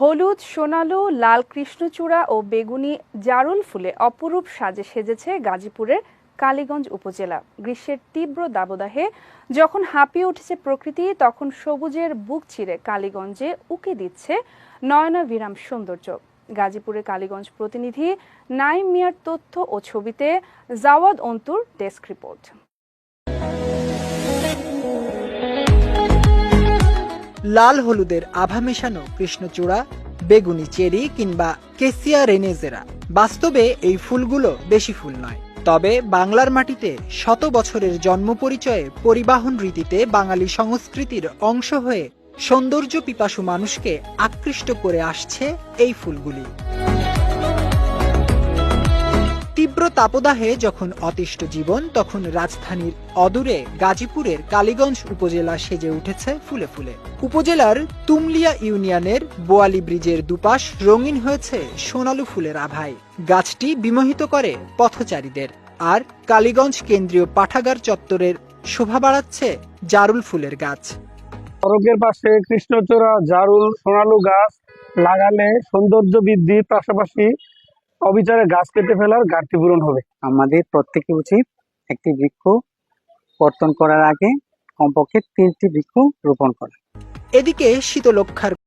হলুদ, সোনালু, লাল কৃষ্ণচূড়া ও বেগুনি জারুল ফুলে অপরূপ সাজে সেজেছে গাজীপুরের কালীগঞ্জ উপজেলা। গ্রীষ্মের তীব্র দাবদাহে যখন হাঁপিয়ে উঠেছে প্রকৃতি, তখন সবুজের বুক চিরে কালীগঞ্জে উকে দিচ্ছে নয়নাভিরাম সৌন্দর্য। গাজীপুরে কালীগঞ্জ প্রতিনিধি নাইম মিয়ার তথ্য ও ছবিতে জাওয়াদ অন্তুর ডেস্ক রিপোর্ট। লাল হলুদের আভা মেশানো কৃষ্ণচূড়া, বেগুনি চেরি কিংবা কেসিয়া রেনেজেরা। বাস্তবে এই ফুলগুলো বেশি ফুল নয়। তবে বাংলার মাটিতে শত বছরের জন্ম পরিচয়ে পরিবাহন রীতিতে বাঙালি সংস্কৃতির অংশ হয়ে সৌন্দর্য পিপাসু মানুষকে আকৃষ্ট করে আসছে এই ফুলগুলি। তীব্র তাপদাহে যখন অতিষ্ঠ জীবন, তখন রাজধানীর অদূরে গাজীপুরের কালীগঞ্জ উপজেলা সেজে উঠেছে ফুলে ফুলে। উপজেলার তুমলিয়া ইউনিয়নের বোয়ালি ব্রিজের দুপাশ রঙিন হয়েছে সোনালু ফুলের আভায়। গাছটি বিমোহিত করে পথচারীদের। আর কালীগঞ্জ কেন্দ্রীয় পাঠাগার চত্বরের শোভা বাড়াচ্ছে জারুল ফুলের গাছ। সড়কের পাশে কৃষ্ণচূড়া জারুল সোনালু গাছ লাগালে সৌন্দর্য বৃদ্ধির পাশাপাশি অবিচারে গাছ কেটে ফেলার ঘাটতি পূরণ হবে। আমাদের প্রত্যেকে উচিত একটি বৃক্ষ কর্তন করার আগে কমপক্ষে তিনটি বৃক্ষ রোপণ করা। এদিকে শীতলক্ষার